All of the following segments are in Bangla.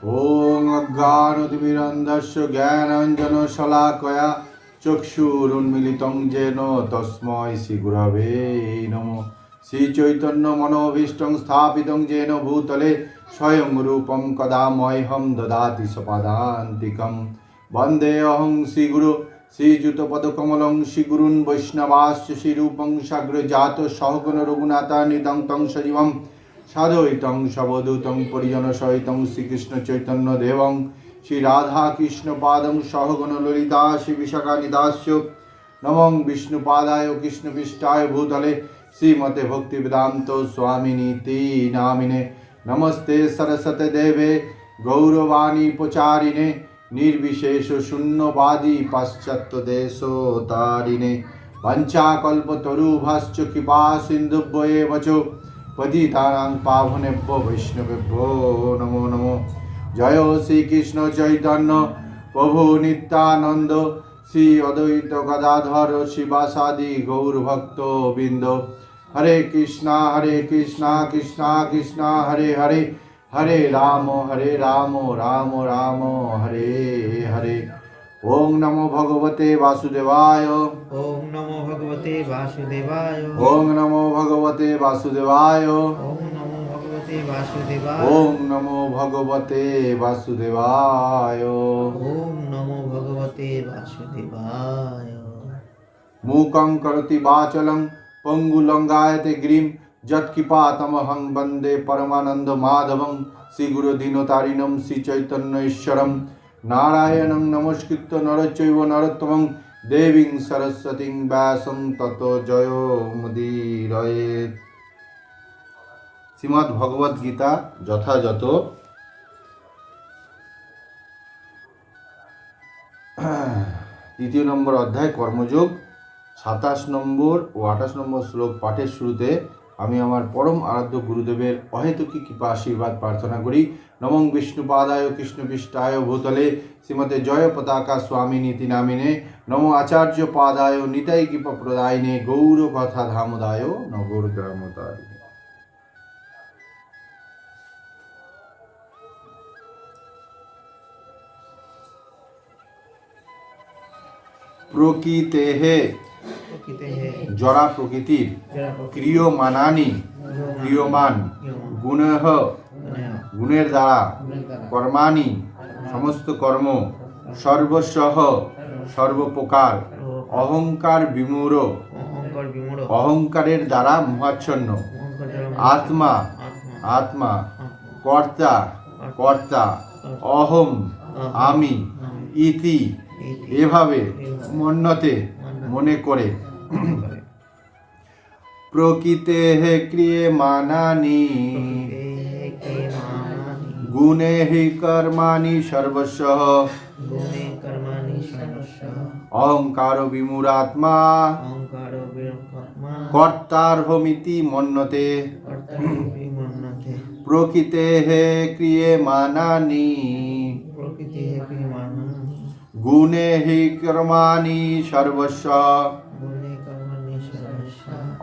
ওং অজ্ঞানতিমিরন্ধস্য জ্ঞানঞ্জনশলাকয়া চক্ষুরুন্মিলিতং যেন তস্মৈ শ্রীগুরবে নমঃ শ্রীচৈতন্য মনোভীষ্টং স্থাপিতং যেন ভূতলে স্বয়ং রূপং কদা মহ্যম দদাতি সপাদান্তিকম বন্দে অহং শ্রীগুরু শ্রীযুতপদকমলং শ্রীগুরুন বৈষ্ণবাশ্চ শ্রীরূপং সাগ্রজাত সহগণ রঘুনাথা নিদং তং সজীবম সাধৈতং সবদূতং পরিজন সহিতং শ্রীকৃষ্ণ চৈতন্য দেবং, শ্রী রাধা কৃষ্ণ পাদং, সহগণ ললিতা, শ্রী বিশাখা নিদাস্য নমং বিষ্ণুপাদায়, কৃষ্ণপৃষ্ঠায়, ভূতলে, শ্রীমতে ভক্তি বেদান্ত স্বামিনী তে নামিনে নমস্তে সরস্বতে দেবে, গৌরবাণী প্রচারিণে, নির্বিশেষ শূন্যবাদী পাশ্চাত্য দেশ তারিণে পঞ্চাকল্পতরুভাশ্চ কৃপা সিন্ধুভ্যে বচো পতিতানাং পাবনেভ্য বৈষ্ণবেভ্য নমো নমো। জয় শ্রীকৃষ্ণ চৈতন্য প্রভু নিত্যানন্দ শ্রী অদ্বৈত গদাধর শিবাসাদি গৌরভক্ত বৃন্দ। হরে কৃষ্ণ হরে কৃষ্ণ কৃষ্ণ কৃষ্ণ, হরে হরে। হরে রাম হরে রাম রাম রাম, হরে হরে। ওং নমো ভগবতে বাসুদেবায় ওম নমো ভগবতে বাসুদেবায় ওং নমো ভগবতে বাসুদেবায় ওম নমো ভগবতে বাসুদেবায় ওং নমো ভগবতে বাসুদেবায় ওম নমো ভগবতে বাসুদেবায় মূকং করতি বাচলং পঙ্গুলঙ্গায়তে গ্রীম যৎকিপাতমহং বন্দে পরমানন্দ মাধবং শ্রীগুরু দীনতারিণম শ্রীচৈতন্য ঈশ্বরম নারায়ণং নমস্কৃত্য নরচৈব নরোত্তমং দেবীং সরস্বতীং ব্যাসং তত জয় মুদীরয়ে। শ্রীমদ্ ভগবদ গীতা যথাযথ। তৃতীয় নম্বর অধ্যায় কর্মযোগ, সাতাশ নম্বর ও আঠাশ নম্বর শ্লোক পাঠের শুরুতে আমি আমার পরম আরাধ্য গুরুদেবের অহেতুকী কৃপা আশীর্বাদ প্রার্থনা করি। নমং বিষ্ণুপাদায় কৃষ্ণপৃষ্ঠায় ভূতলে, শ্রীমতে জয় পতাকা স্বামী নীতি নামিনে, নম আচার্য পাদায়, নিতাই কৃপা প্রদায়নে, গৌর কথা ধামদায়, নগর গ্রামতারিণে। প্রকৃতেহে প্রকৃতে হে জরা প্রকৃতির ক্রিয়মানানি ক্রিয়মান গুণহ গুণের দ্বারা কর্মাণি সমস্ত কর্ম সর্বসহ সর্বপ্রকার অহংকার বিমূঢ় অহংকারের দ্বারা মোহাচ্ছন্ন। আত্মা আত্মা। কর্তা কর্তা অহম আমি ইতি এভাবে মন্যতে মনে করে। প্রকৃতে হে ক্রিয়ে মানানি। গুণে হি কর্মাণি সর্বস্ব। অহংকার বিমূঢ়াত্মা। অহংকার বিরক্তমা কর্তার্হমিতি মন্যতে প্রকৃতে হে ক্রিয়ে মানানি। গুণে হি কর্মাণি সর্বস্ব।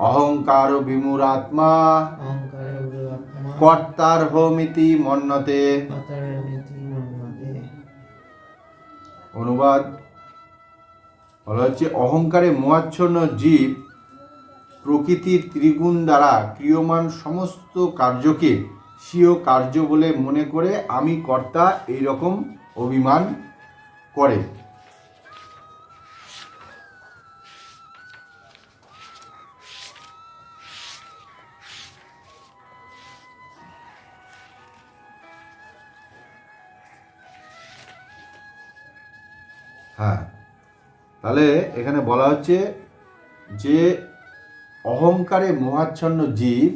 অহংকার কর্তার্হমিতি মন্যতে কর্তার নীতি মন্নতে। অনুবাদ। বলা হচ্ছে অহংকারে মোয়াচ্ছন্ন জীব প্রকৃতির ত্রিগুণ দ্বারা ক্রিয়মান সমস্ত কার্যকে স্বীয় কার্য বলে মনে করে আমি কর্তা এই রকম অভিমান করে। হ্যাঁ। তাহলে এখানে বলা হচ্ছে যে অহংকারে মোহাচ্ছন্ন জীব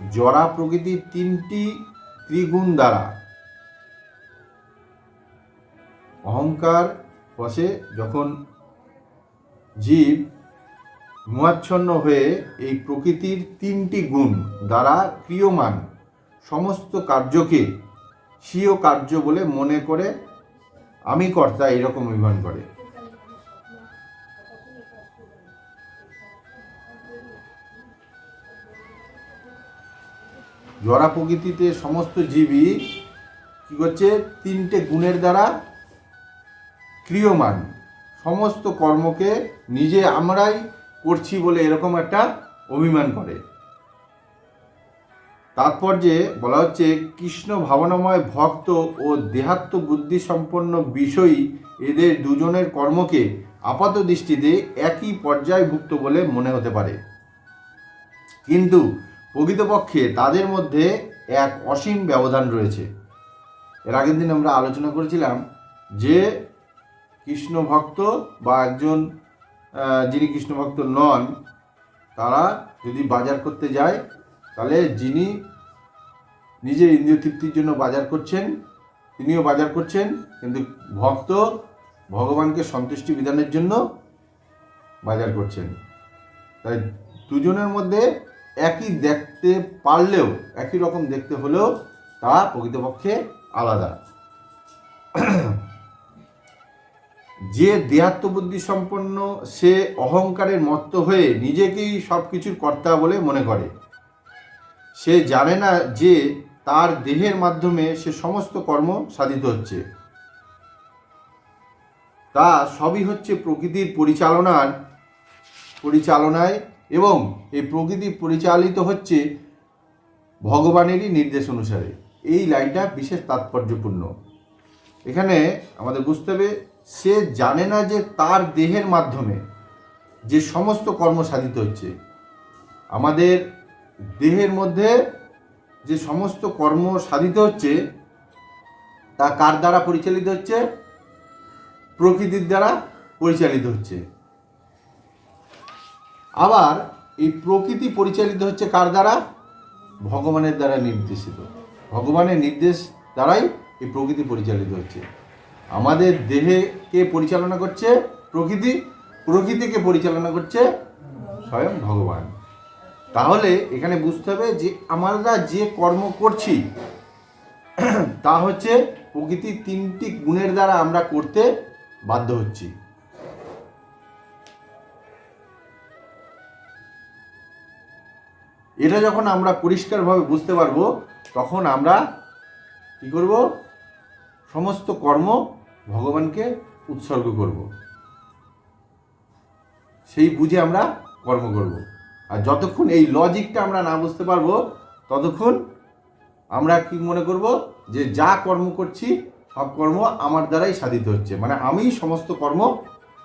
জরা প্রকৃতির তিনটি ত্রিগুণ দ্বারা অহংকার বসে যখন জীব মোহাচ্ছন্ন হয়ে এই প্রকৃতির তিনটি গুণ দ্বারা ক্রিয়মান, সমস্ত কার্যকে স্বীয় কার্য বলে মনে করে আমি কর্তা এইরকম অভিমান করে। জরা প্রকৃতিতে সমস্ত জীবই কি করছে? তিনটে গুণের দ্বারা ক্রিয়মান। সমস্ত কর্মকে নিজে আমরাই করছি বলে এরকম একটা অভিমান করে। তাৎপর্যে বলা হচ্ছে, কৃষ্ণ ভাবনাময় ভক্ত ও দেহাত্ম বুদ্ধি সম্পন্ন বিষয়ী এদের দুজনের কর্মকে আপাত দৃষ্টিতে একই পর্যায়ভুক্ত বলে মনে হতে পারে। কিন্তু প্রকৃতপক্ষে তাদের মধ্যে এক অসীম ব্যবধান রয়েছে। এর আগের দিন আমরা আলোচনা করেছিলাম যে কৃষ্ণ ভক্ত বা একজন যিনি কৃষ্ণ ভক্ত নন, তারা যদি বাজার করতে যায় তাহলে যিনি নিজের ইন্দ্রিয় তৃপ্তির জন্য বাজার করছেন, তিনিও বাজার করছেন, কিন্তু ভক্ত ভগবানকে সন্তুষ্টি বিধানের জন্য বাজার করছেন। তাই দুজনের মধ্যে একই দেখতে পারলেও, একই রকম দেখতে হলেও তা প্রকৃতপক্ষে আলাদা। যে দেহাত্মবুদ্ধি সম্পন্ন, সে অহংকারের মত্ত হয়ে নিজেকেই সব কিছুর কর্তা বলে মনে করে। সে জানে না যে তার দেহের মাধ্যমে সে সমস্ত কর্ম সাধিত হচ্ছে। তা সবই হচ্ছে প্রকৃতির পরিচালনার পরিচালনায় এবং এই প্রকৃতি পরিচালিত হচ্ছে ভগবানেরই নির্দেশ অনুসারে। এই লাইনটা বিশেষ তাৎপর্যপূর্ণ। এখানে আমাদের বুঝতে হবে, সে জানে না যে তার দেহের মাধ্যমে যে সমস্ত কর্ম সাধিত হচ্ছে। আমাদের দেহের মধ্যে যে সমস্ত কর্ম সাধিত হচ্ছে, তা কার দ্বারা পরিচালিত হচ্ছে? প্রকৃতির দ্বারা পরিচালিত হচ্ছে। আবার এই প্রকৃতি পরিচালিত হচ্ছে কার দ্বারা? ভগবানের দ্বারা নির্দেশিত। ভগবানের নির্দেশ দ্বারাই এই প্রকৃতি পরিচালিত হচ্ছে। আমাদের দেহেকে পরিচালনা করছে? প্রকৃতি। প্রকৃতিকে পরিচালনা করছে স্বয়ং ভগবান। তাহলে এখানে বুঝতে হবে যে আমরা যে কর্ম করছি, তা হচ্ছে প্রকৃতির তিনটি গুণের দ্বারা আমরা করতে বাধ্য হচ্ছি। এটা যখন আমরা পরিষ্কারভাবে বুঝতে পারব, তখন আমরা কি করব? সমস্ত কর্ম ভগবানকে উৎসর্গ করব। সেই বুঝে আমরা কর্ম করব। আর যতক্ষণ এই লজিকটা আমরা না বুঝতে পারব, ততক্ষণ আমরা কি মনে করব যে যা কর্ম করছি, সব কর্ম আমার দ্বারাই সাধিত হচ্ছে। মানে আমি সমস্ত কর্ম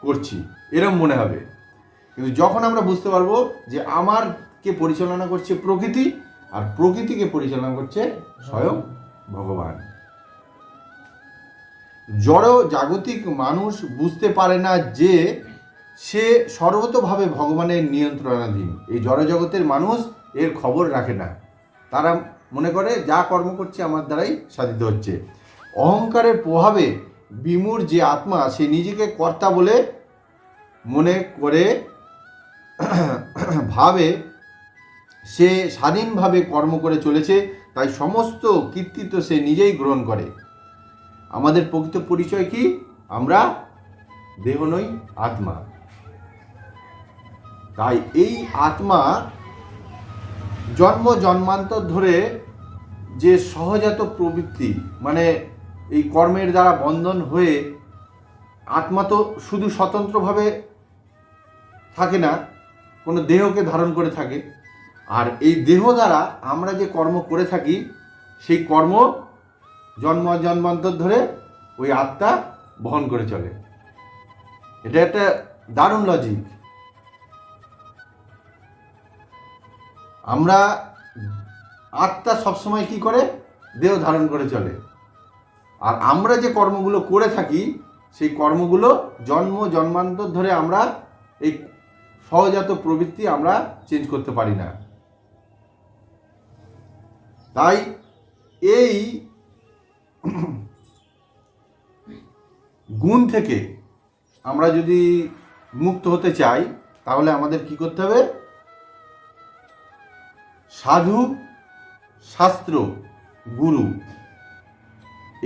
করছি। এরম মনে হবে। কিন্তু যখন আমরা বুঝতে পারব যে আমারকে পরিচালনা করছে প্রকৃতি, আর প্রকৃতিকে পরিচালনা করছে স্বয়ং ভগবান। জড় জাগতিক মানুষ বুঝতে পারে না যে সে সর্বতভাবে ভগবানের নিয়ন্ত্রণাধীন। এই জড়জগতের মানুষ এর খবর রাখে না। তারা মনে করে, যা কর্ম করছে আমার দ্বারাই সাধিত হচ্ছে। অহংকারের প্রভাবে বিমূর যে আত্মা, সে নিজেকে কর্তা বলে মনে করে, ভাবে, সে স্বাধীনভাবে কর্ম করে চলেছে, তাই সমস্ত কৃতিত্ব সে নিজেই গ্রহণ করে। আমাদের প্রকৃত পরিচয় কি? আমরা দেহ নই, আত্মা। তাই এই আত্মা জন্ম জন্মান্তর ধরে যে সহজাত প্রবৃত্তি মানে এই কর্মের দ্বারা বন্ধন হয়ে আত্মা তো শুধু স্বতন্ত্রভাবে থাকে না, কোনো দেহকে ধারণ করে থাকে। আর এই দেহ দ্বারা আমরা যে কর্ম করে থাকি, সেই কর্ম জন্ম জন্মান্তর ধরে ওই আত্মা বহন করে চলে। এটা একটা দারুণ লজিক আমরা আত্মা সবসময় কি করে? দেহ ধারণ করে চলে। আর আমরা যে কর্মগুলো করে থাকি, সেই কর্মগুলো জন্ম, জন্মান্তর ধরে আমরা এই সহজাত প্রবৃত্তি আমরা চেঞ্জ করতে পারি না। তাই এই গুণ থেকে আমরা যদি মুক্ত হতে চাই, তাহলে আমাদের কি করতে হবে? সাধু, শাস্ত্র, গুরু,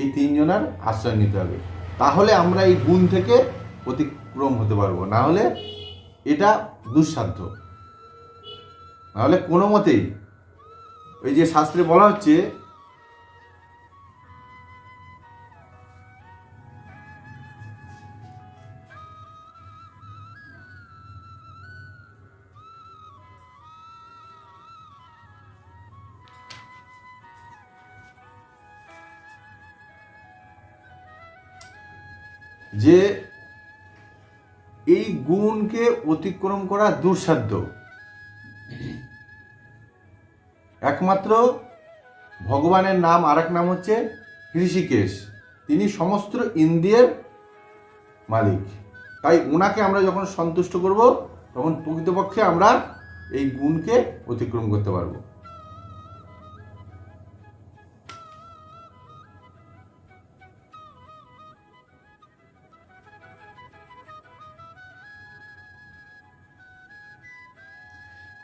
এই তিনজনের আশ্রয় নিতে হবে। তাহলে আমরা এই গুণ থেকে অতিক্রম হতে পারব। না হলে এটা দুঃসাধ্য। নাহলে কোনো মতেই ওই যে শাস্ত্রে বলা হচ্ছে অতিক্রম করা দুঃসাধ্য। একমাত্র ভগবানের নাম আর নাম হচ্ছে ঋষিকেশ তিনি সমস্ত ইন্দ্রিয়ের মালিক। তাই ওনাকে আমরা যখন সন্তুষ্ট করব, তখন প্রকৃতপক্ষে আমরা এই গুণকে অতিক্রম করতে পারব।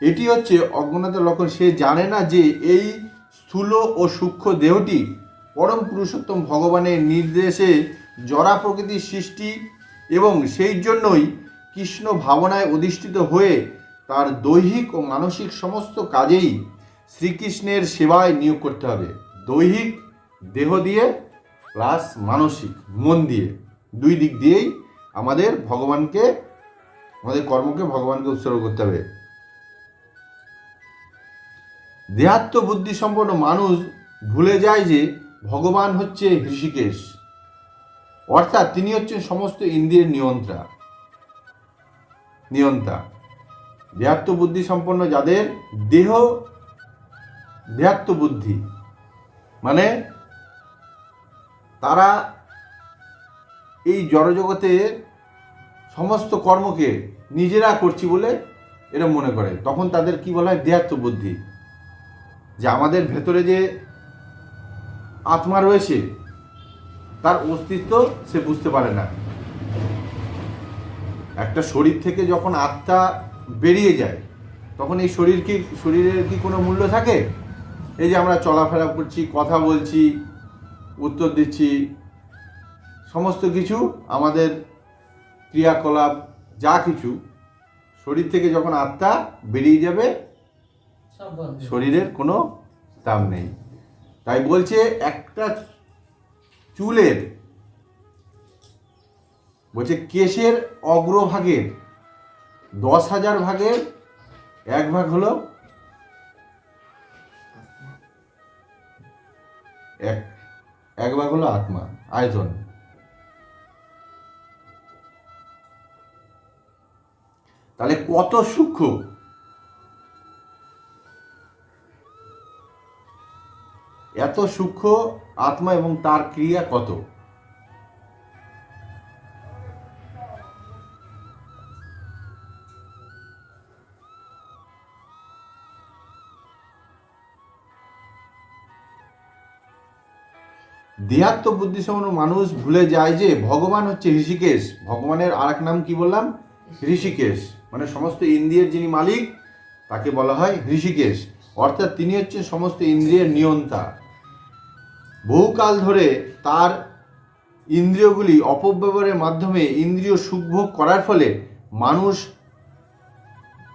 এটি হচ্ছে অজ্ঞানতার লক্ষণ। সে জানে না যে এই স্থূল ও সূক্ষ্ম দেহটি পরম পুরুষোত্তম ভগবানের নির্দেশে জরা প্রকৃতির সৃষ্টি এবং সেই জন্যই কৃষ্ণ ভাবনায় অধিষ্ঠিত হয়ে তার দৈহিক ও মানসিক সমস্ত কাজেই শ্রীকৃষ্ণের সেবায় নিয়োগ করতে হবে। দৈহিক দেহ দিয়ে প্লাস মানসিক, মন দিয়ে। দুই দিক দিয়েই আমাদের ভগবানকে, আমাদের কর্মকে ভগবানকে উৎসর্গ করতে হবে। দেহাত্ম বুদ্ধি সম্পন্ন মানুষ ভুলে যায় যে ভগবান হচ্ছে ঋষিকেশ। অর্থাৎ তিনি হচ্ছেন সমস্ত ইন্দ্রিয়ের নিয়ন্ত্রা। নিয়ন্তা। দেহাত্ম বুদ্ধি সম্পন্ন যাদের দেহ দেহাত্ম বুদ্ধি। মানে তারা এই জড়জগতের সমস্ত কর্মকে নিজেরা করছি বলে এরা মনে করে। তখন তাদের কি বলা হয়? দেহাত্ম বুদ্ধি। যে আমাদের ভেতরে যে আত্মা রয়েছে, তার অস্তিত্ব সে বুঝতে পারে না। একটা শরীর থেকে যখন আত্মা বেরিয়ে যায়, তখন এই শরীর কি, শরীরের কি কোনো মূল্য থাকে? এই যে আমরা চলাফেরা করছি, কথা বলছি, উত্তর দিচ্ছি, সমস্ত কিছু আমাদের ক্রিয়াকলাপ, যা কিছু, শরীর থেকে যখন আত্মা বেরিয়ে যাবে শরীরের কোনো দাম নেই। তাই বলছে একটা চুলের, বলছে কেশের অগ্রভাগের, দশ হাজার ভাগের এক ভাগ হলো এক এক ভাগ হলো আত্মা, আয়তন। তাহলে কত সূক্ষ্ম? এত সূক্ষ্ম আত্মা এবং তার ক্রিয়া কত? দেহাত্ম বুদ্ধিসম্পন্ন মানুষ ভুলে যায় যে ভগবান হচ্ছে ঋষিকেশ ভগবানের আর নাম কি বললাম? ঋষিকেশ মানে সমস্ত ইন্দ্রিয়ের যিনি মালিক, তাকে বলা হয় ঋষিকেশ অর্থাৎ তিনি হচ্ছেন সমস্ত ইন্দ্রিয়ের নিয়ন্তা। বহুকাল ধরে তার ইন্দ্রিয়গুলি অপব্যবহারের মাধ্যমে ইন্দ্রিয় সুখভোগ করার ফলে মানুষ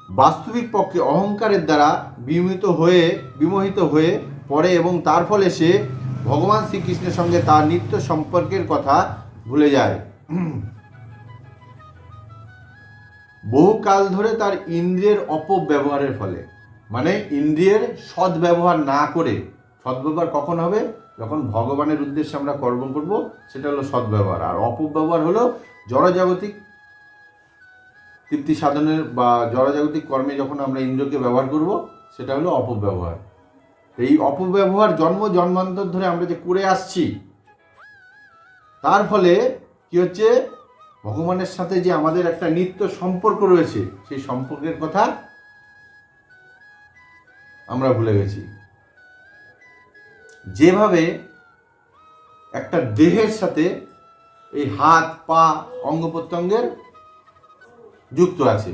বাস্তবিক পক্ষে অহংকারের দ্বারা বিমিত হয়ে, বিমোহিত হয়ে পড়ে এবং তার ফলে সে ভগবান শ্রীকৃষ্ণের সঙ্গে তার নিত্য সম্পর্কের কথা ভুলে যায়। বহুকাল ধরে তার ইন্দ্রিয়ের অপব্যবহারের ফলে মানে ইন্দ্রিয়ের সদ্ব্যবহার না করে, সদ্ব্যবহার কখন হবে? যখন ভগবানের উদ্দেশ্যে আমরা কর্ম করব, সেটা হলো সদ্ব্যবহার। আর অপব্যবহার হলো জড়জাগতিক তৃপ্তি সাধনের বা জড়জাগতিক কর্মে যখন আমরা ইন্দ্রকে ব্যবহার করব, সেটা হলো অপব্যবহার। এই অপব্যবহার জন্ম, জন্মান্তর ধরে আমরা যে করে আসছি, তার ফলে কি হচ্ছে? ভগবানের সাথে যে আমাদের একটা নিত্য সম্পর্ক রয়েছে, সেই সম্পর্কের কথা আমরা ভুলে গেছি। যেভাবে একটা দেহের সাথে এই হাত, পা, অঙ্গ প্রত্যঙ্গের যুক্ত আছে।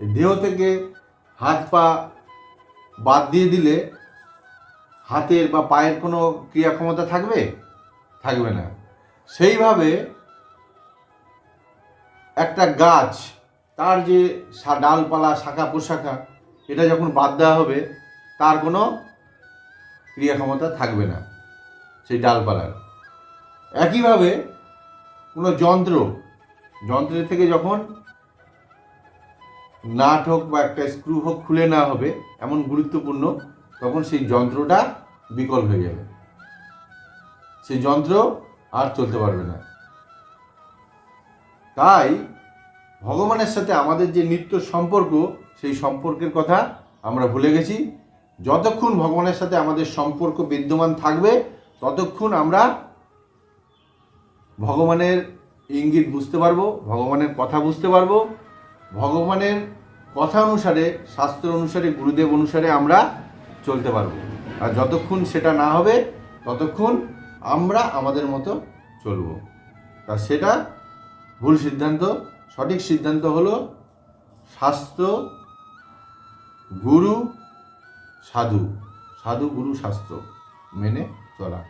দেহ থেকে হাত, পা বাদ দিয়ে দিলে হাতের বা পায়ের কোনো ক্রিয়া ক্ষমতা থাকবে? থাকবে না। সেইভাবে একটা গাছ, তার যে ডালপালা শাখা প্রশাখা এটা যখন বাদ দেওয়া হবে, তার কোনো ক্রিয়া ক্ষমতা থাকবে না সেই ডালপালার। একইভাবে কোনো যন্ত্র, যন্ত্রের থেকে যখন নাট হোক বা একটা স্ক্রু হোক খুলে না হবে এমন গুরুত্বপূর্ণ, তখন সেই যন্ত্রটা বিকল হয়ে যাবে। সেই যন্ত্র আর চলতে পারবে না। তাই ভগবানের সাথে আমাদের যে নিত্য সম্পর্ক, সেই সম্পর্কের কথা আমরা ভুলে গেছি। যতক্ষণ ভগবানের সাথে আমাদের সম্পর্ক বিদ্যমান থাকবে, ততক্ষণ আমরা ভগবানের ইঙ্গিত বুঝতে পারব, ভগবানের কথা বুঝতে পারব। ভগবানের কথা অনুসারে, শাস্ত্র অনুসারে, গুরুদেব অনুসারে আমরা চলতে পারব। আর যতক্ষণ সেটা না হবে, ততক্ষণ আমরা আমাদের মতো চলবো। তা সেটা ভুল সিদ্ধান্ত। সঠিক সিদ্ধান্ত হলো শাস্ত্র, গুরু সাধু সাধু গুরু শাস্ত্র মেনে চলা।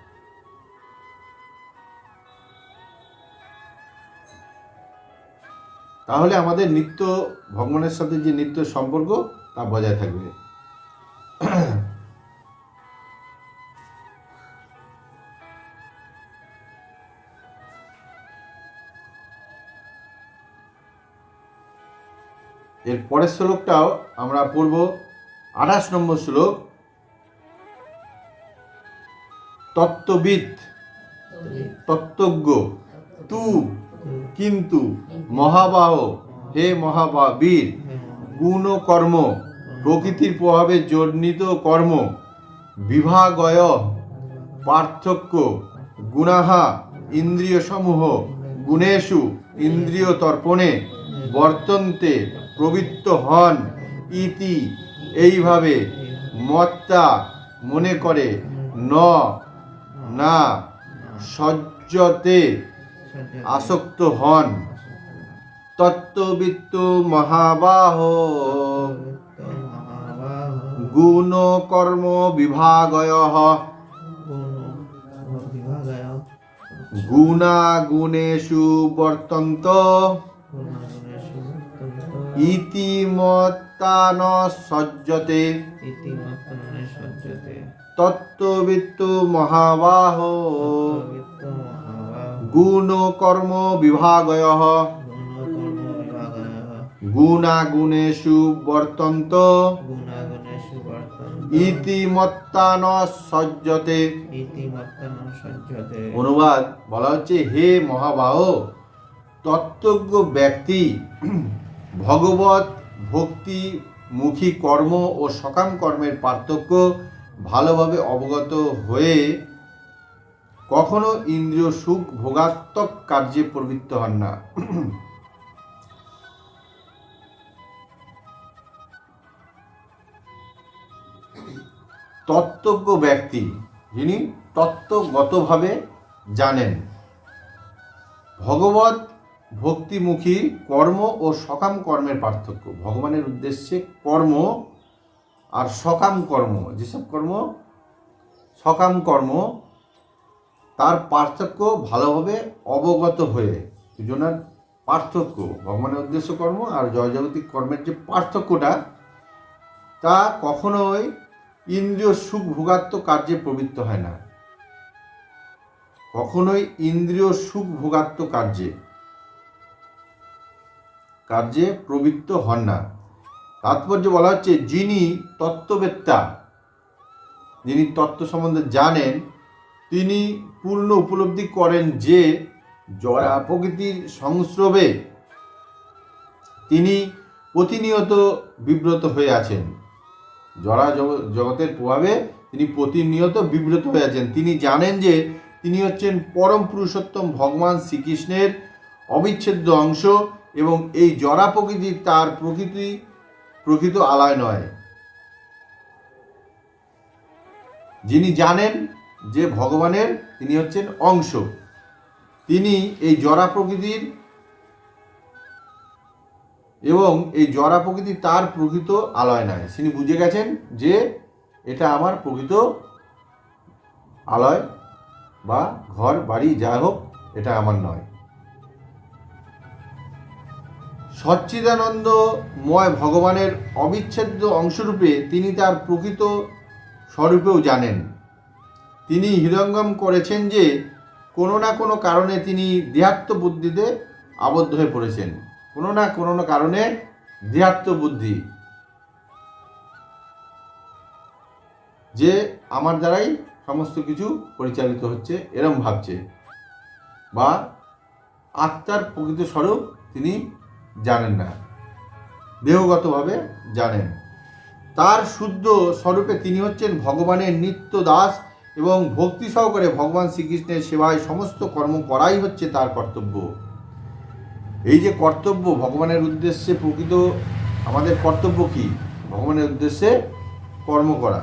তাহলে আমাদের নিত্য, ভগবানের সাথে যে নিত্য সম্পর্ক, তা বজায় থাকবে। এর পরের শ্লোকটাও আমরা পড়ব আঠাশ নম্বর শ্লোক। তত্ত্ববিদ। তত্ত্বজ্ঞ। তু। কিন্তু। মহাবাহ। হে মহাবীর গুণ কর্ম প্রকৃতির প্রভাবে জন্মিত কর্ম। বিভাগয়। পার্থক্য। গুণাহা। ইন্দ্রিয় সমূহ গুণেশু ইন্দ্রিয় তর্পণে বর্তন্তে প্রবৃত্ত হন। ইতি। এইভাবে মত্তা মনে করে ন না সজ্জতে আসক্ত হন। তত্ত্ববিত্ত মহাবাহ। গুণ কর্ম বিভাগয়। গুণাগুণেষু বর্তন্ত। ইতিমত্তান সজ্জতে। তত্ত্ববিত্ত মহাবাহ। গুণ কর্ম বিভাগয়। গুণাগুণেষু বর্তন্ত। ইতিমত্তান সজ্জতে। অনুবাদ বলা হচ্ছে হে মহাবাহ তত্ত্বজ্ঞ ব্যক্তি ভগবত ভক্তি, মুখী কর্ম ও সকাম কর্মের পার্থক্য ভালোভাবে অবগত হয়ে কখনো ইন্দ্রিয় সুখ ভোগাত্মক কার্যে প্রবৃত্ত হন না। তত্ত্বজ্ঞ ব্যক্তি যিনি তত্ত্বগতভাবে জানেন। ভগবত ভক্তিমুখী কর্ম ও সকাম কর্মের পার্থক্য। ভগবানের উদ্দেশ্যে কর্ম আর সকাম কর্ম, যেসব কর্ম? সকাম কর্ম, তার পার্থক্য ভালোভাবে অবগত হয়ে, দুজনের পার্থক্য। ভগবানের উদ্দেশ্য কর্ম আর জয়জাগতিক কর্মের যে পার্থক্যটা, তা কখনোই ইন্দ্রিয় সুখ ভোগাত্ম কার্যে প্রবৃত্ত হয় না। কখনোই ইন্দ্রিয় সুখ ভোগাত্ম কার্যে। কার্যে প্রবৃত্ত হন না। তাৎপর্য বলা হচ্ছে, যিনি তত্ত্ববেত্তা, যিনি তত্ত্ব সম্বন্ধে জানেন, তিনি পূর্ণ উপলব্ধি করেন যে জড়া প্রকৃতির সংস্রবে তিনি প্রতিনিয়ত বিব্রত হয়ে আছেন। জগ- জগতের প্রভাবে তিনি প্রতিনিয়ত বিব্রত হয়ে আছেন। তিনি জানেন যে তিনি হচ্ছেন পরম পুরুষোত্তম ভগবান শ্রীকৃষ্ণের অবিচ্ছেদ্য অংশ। এবং এই জরা প্রকৃতি তার প্রকৃতি, প্রকৃত আলয় নয়। যিনি জানেন যে ভগবানের, তিনি হচ্ছেন অংশ। তিনি এই জরা প্রকৃতির এবং এই জরা প্রকৃতি তার প্রকৃত আলয় নয়। তিনি বুঝে গেছেন যে এটা আমার প্রকৃত আলয় বা ঘর, বাড়ি যা হোক, এটা আমার নয়। সচ্চিদানন্দময় ভগবানের অবিচ্ছেদ্য অংশরূপে তিনি তার প্রকৃত স্বরূপেও জানেন। তিনি হৃদয়ঙ্গম করেছেন যে কোনো না কোনো কারণে তিনি দেহাত্ম বুদ্ধিতে আবদ্ধ হয়ে পড়েছেন। কোনো না কোনো কারণে দেহাত্ম বুদ্ধি। যে আমার দ্বারাই সমস্ত কিছু পরিচালিত হচ্ছে, এরম ভাবছে। বা আত্মার প্রকৃত স্বরূপ তিনি জানেন না। দেহগতভাবে জানেন। তার শুদ্ধ স্বরূপে তিনি হচ্ছেন ভগবানের নিত্য দাস এবং ভক্তি সহকারে ভগবান শ্রীকৃষ্ণের সেবায় সমস্ত কর্ম করাই হচ্ছে তার কর্তব্য। এই যে কর্তব্য ভগবানের উদ্দেশ্যে প্রকৃত, আমাদের কর্তব্য কি? ভগবানের উদ্দেশ্যে কর্ম করা।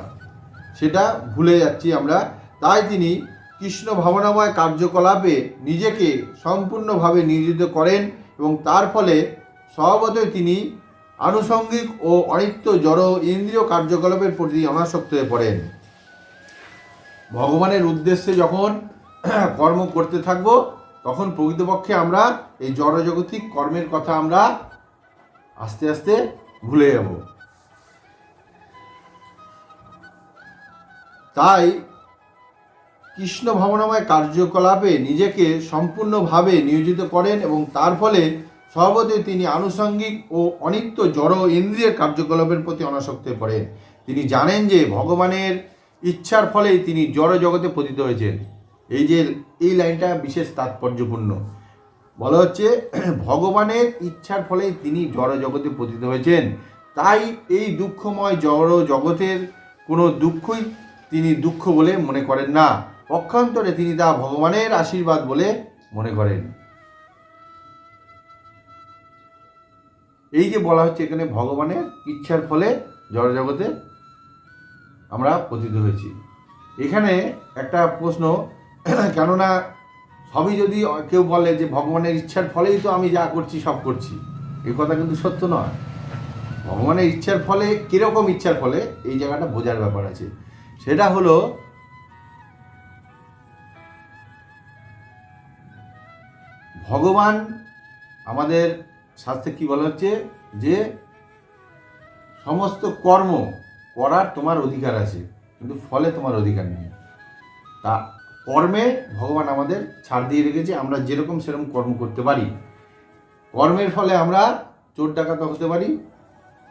সেটা ভুলে যাচ্ছি আমরা। তাই তিনি কৃষ্ণ ভাবনাময় কার্যকলাপে নিজেকে সম্পূর্ণভাবে নিয়োজিত করেন এবং তার ফলে স্বভাবতই তিনি আনুষঙ্গিক ও অনিত্য জড় ইন্দ্রিয় কার্যকলাপের প্রতি অনাসক্ত হয়ে পড়েন। ভগবানের উদ্দেশ্যে যখন কর্ম করতে থাকব, তখন প্রকৃতপক্ষে আমরা এই জড়জগতিক কর্মের কথা আমরা আস্তে আস্তে ভুলে যাব। তাই কৃষ্ণ ভাবনাময় কার্যকলাপে নিজেকে সম্পূর্ণভাবে নিয়োজিত করেন এবং তার ফলে স্বভাবতই তিনি আনুষঙ্গিক ও অনিত্য জড় ইন্দ্রিয়ের কার্যকলাপের প্রতি অনাসক্ত পড়েন। তিনি জানেন যে ভগবানের ইচ্ছার ফলেই তিনি জড় জগতে পতিত হয়েছেন। এই যে, এই লাইনটা বিশেষ তাৎপর্যপূর্ণ। বলা হচ্ছে, ভগবানের ইচ্ছার ফলেই তিনি জড় জগতে পতিত হয়েছেন। তাই এই দুঃখময় জড় জগতের কোনো দুঃখই তিনি দুঃখ বলে মনে করেন না। পক্ষান্তরে তিনি তা ভগবানের আশীর্বাদ বলে মনে করেন। এই যে বলা হচ্ছে এখানে ভগবানের ইচ্ছার ফলে জড়জগতে আমরা পতিত হয়েছি। এখানে একটা প্রশ্ন, কেননা সবই যদি কেউ বলে যে ভগবানের ইচ্ছার ফলেই তো আমি যা করছি, সব করছি এই কথা কিন্তু সত্য নয়। ভগবানের ইচ্ছার ফলে কীরকম ইচ্ছার ফলে? এই জায়গাটা বোঝার ব্যাপার আছে। সেটা হলো, ভগবান আমাদের শাস্ত্রে কি বলা হচ্ছে? যে সমস্ত কর্ম করার তোমার অধিকার আছে, কিন্তু ফলে তোমার অধিকার নেই। তা কর্মে ভগবান আমাদের ছাড় দিয়ে রেখেছে, আমরা যেরকম সেরকম কর্ম করতে পারি। কর্মের ফলে আমরা চোর ডাকাত হতে পারি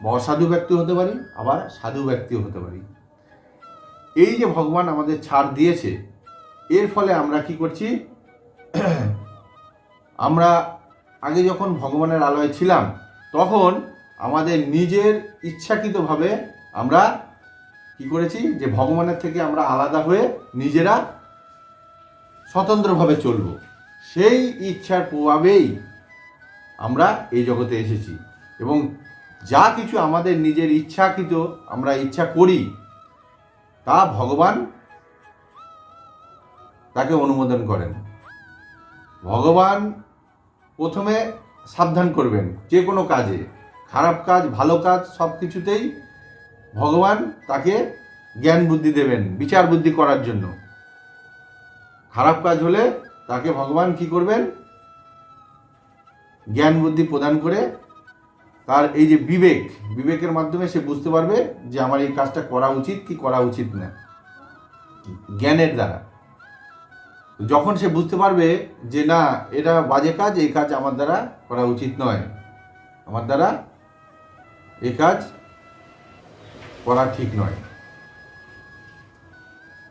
বা অসাধু ব্যক্তি হতে পারি, আবার সাধু ব্যক্তিও হতে পারি। এই যে ভগবান আমাদের ছাড় দিয়েছে, এর ফলে আমরা কি করছি? আমরা আগে যখন ভগবানের আলোয় ছিলাম, তখন আমাদের নিজের ইচ্ছাকৃতভাবে আমরা কি করেছি যে ভগবানের থেকে আমরা আলাদা হয়ে নিজেরা স্বতন্ত্রভাবে চলব। সেই ইচ্ছার প্রভাবেই আমরা এই জগতে এসেছি এবং যা কিছু আমাদের নিজের ইচ্ছাকৃত আমরা ইচ্ছা করি, তা ভগবান তাকে অনুমোদন করেন। ভগবান প্রথমে সাবধান করবেন যে কোনো কাজে। খারাপ কাজ, ভালো কাজ সব কিছুতেই ভগবান তাকে জ্ঞান বুদ্ধি দেবেন, বিচার বুদ্ধি করার জন্য। খারাপ কাজ হলে তাকে ভগবান কি করবেন? জ্ঞান বুদ্ধি প্রদান করে তার এই যে বিবেক, বিবেকের মাধ্যমে সে বুঝতে পারবে যে আমার এই কাজটা করা উচিত কি করা উচিত না। জ্ঞানের দ্বারা। যখন সে বুঝতে পারবে যে না, এটা বাজে কাজ, এই কাজ আমার দ্বারা করা উচিত নয়। আমার দ্বারা এই কাজ করা ঠিক নয়।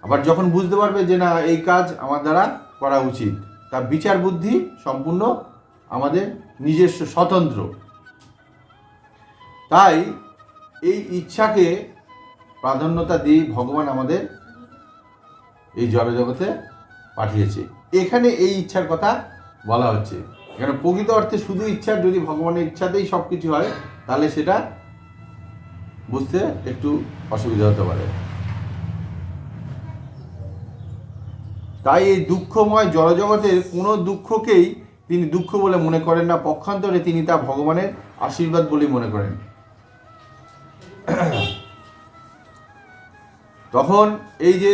আবার যখন বুঝতে পারবে যে না, এই কাজ আমার দ্বারা করা উচিত, তার বিচার বুদ্ধি সম্পূর্ণ আমাদের নিজস্ব, স্বতন্ত্র। তাই এই ইচ্ছাকে প্রাধান্যতা দিয়ে ভগবান আমাদের এই জড়জগতে পাঠিয়েছে। এখানে এই ইচ্ছার কথা বলা হচ্ছে। এখানে প্রকৃত অর্থে শুধু ইচ্ছা, যদি ভগবানের ইচ্ছাতেই সব কিছু হয়, তাহলে সেটা বুঝতে একটু অসুবিধা হতে পারে। তাই এই দুঃখময় জড়জগতের কোনো দুঃখকেই তিনি দুঃখ বলে মনে করেন না। পক্ষান্তরে তিনি তা ভগবানের আশীর্বাদ বলেই মনে করেন। তখন এই যে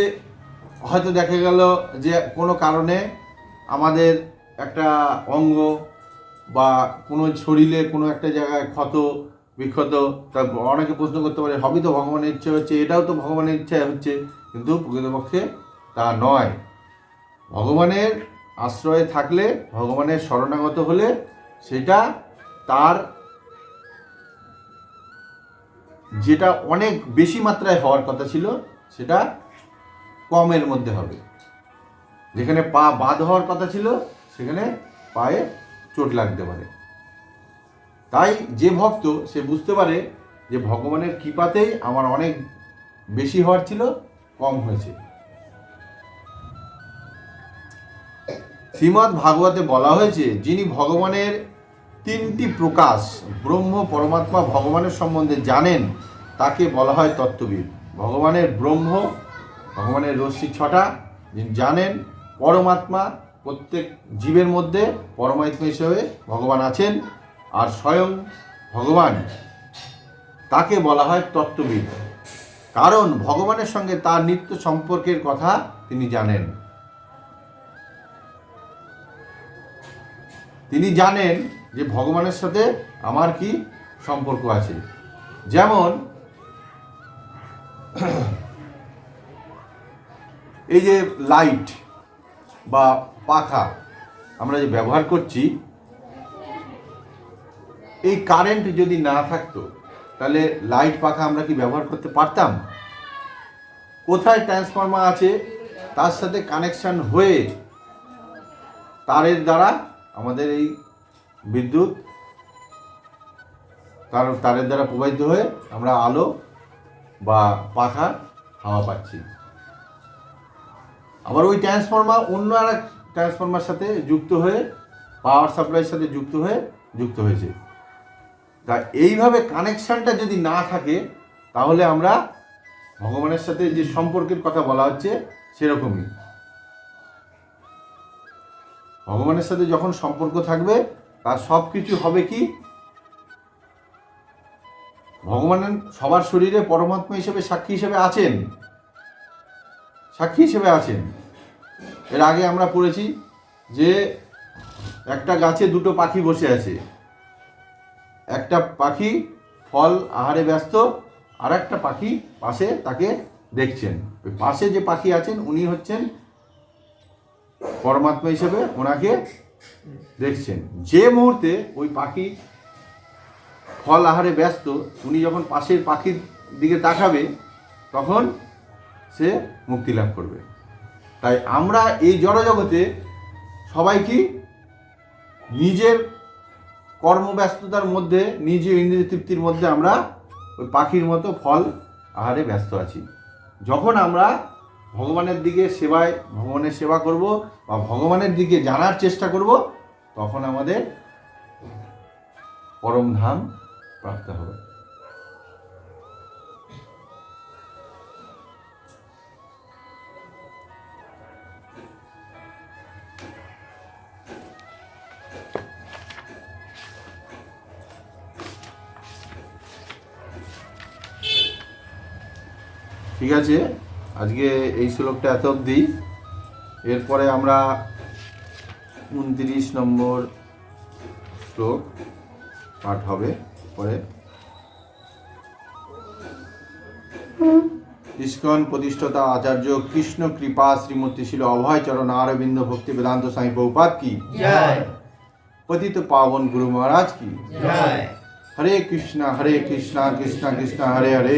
হয়তো দেখা গেল যে কোনো কারণে আমাদের একটা অঙ্গ বা কোনো শরীরে কোনো একটা জায়গায় ক্ষত, বিক্ষত তা অনেকে প্রশ্ন করতে পারে, হবে তো ভগবানের ইচ্ছে হচ্ছে, এটাও তো ভগবানের ইচ্ছা হচ্ছে, কিন্তু প্রকৃতপক্ষে তা নয়। ভগবানের আশ্রয়ে থাকলে, ভগবানের শরণাগত হলে সেটা তার যেটা অনেক বেশি মাত্রায় হওয়ার কথা ছিল, সেটা কমের মধ্যে হবে। যেখানে পা বাদ হওয়ার কথা ছিল, সেখানে পায়ে চোট লাগতে পারে। তাই যে ভক্ত, সে বুঝতে পারে যে ভগবানের কৃপাতেই আমার অনেক বেশি হওয়ার ছিল, কম হয়েছে। শ্রীমদ্ ভাগবতে বলা হয়েছে, যিনি ভগবানের তিনটি প্রকাশ, ব্রহ্ম, পরমাত্মা, ভগবানের সম্বন্ধে জানেন, তাকে বলা হয় তত্ত্ববিদ। ভগবানের ব্রহ্ম ভগবানের রশ্মি ছটা, যিনি জানেন পরমাত্মা প্রত্যেক জীবের মধ্যে পরমাত্মা হিসেবে ভগবান আছেন আর স্বয়ং ভগবান। তাকে বলা হয় তত্ত্ববিদ। কারণ ভগবানের সঙ্গে তার নিত্য সম্পর্কের কথা তিনি জানেন। তিনি জানেন যে ভগবানের সাথে আমার কি সম্পর্ক আছে। যেমন এই যে লাইট বা পাখা আমরা যে ব্যবহার করছি, এই কারেন্ট যদি না থাকতো, তাহলে লাইট পাখা আমরা কি ব্যবহার করতে পারতাম? কোথায় ট্রান্সফর্মার আছে? তার সাথে কানেকশন হয়ে তারের দ্বারা আমাদের এই বিদ্যুৎ তার, তারের দ্বারা প্রবাহিত হয়ে আমরা আলো বা পাখা হাওয়া পাচ্ছি। আবার ওই ট্রান্সফর্মার অন্য আর এক ট্রান্সফর্মার সাথে যুক্ত হয়ে পাওয়ার সাপ্লাইয়ের সাথে যুক্ত হয়ে যুক্ত হয়েছে। তা এইভাবে কানেকশানটা যদি না থাকে, তাহলে আমরা ভগবানের সাথে যে সম্পর্কের কথা বলা হচ্ছে, সেরকমই। ভগবানের সাথে যখন সম্পর্ক থাকবে তার সব কিছু হবে কি? ভগবানের সবার শরীরে পরমাত্মা হিসেবে সাক্ষী হিসেবে আছেন। সাক্ষী হিসেবে আছেন। এর আগে আমরা পড়েছি যে একটা গাছে দুটো পাখি বসে আছে। একটা পাখি ফল আহারে ব্যস্ত আর একটা পাখি পাশে তাকে দেখছেন। পাশে যে পাখি আছেন, উনি হচ্ছেন পরমাত্মা হিসেবে ওনাকে দেখছেন। যে মুহূর্তে ওই পাখি ফল আহারে ব্যস্ত, উনি যখন পাশের পাখির দিকে তাকাবে, তখন সে মুক্তি লাভ করবে। তাই আমরা এই জড়জগতে সবাই কি নিজের কর্মব্যস্ততার মধ্যে নিজে ইন্দ্রিয় তৃপ্তির মধ্যে আমরা ওই পাখির মতো ফল আহারে ব্যস্ত আছি। যখন আমরা ভগবানের দিকে সেবায়, ভগবানের সেবা করব বা ভগবানের দিকে জানার চেষ্টা করব, তখন আমাদের পরম ধাম প্রাপ্ত হবে। ঠিক আছে? আজকে এই শ্লোকটা এত অবধি। এরপরে আমরা উনত্রিশ নম্বর শ্লোক পাঠ হবে পরে। ইস্কন প্রতিষ্ঠাতা আচার্য কৃষ্ণ কৃপা শ্রীমূর্তি ছিল অভয় চরণ অরবিন্দ ভক্তি বেদান্ত সাই বহুপাত কি? পতিত পাবন গুরু মহারাজ কি? হরে কৃষ্ণ হরে কৃষ্ণ কৃষ্ণ কৃষ্ণ হরে হরে।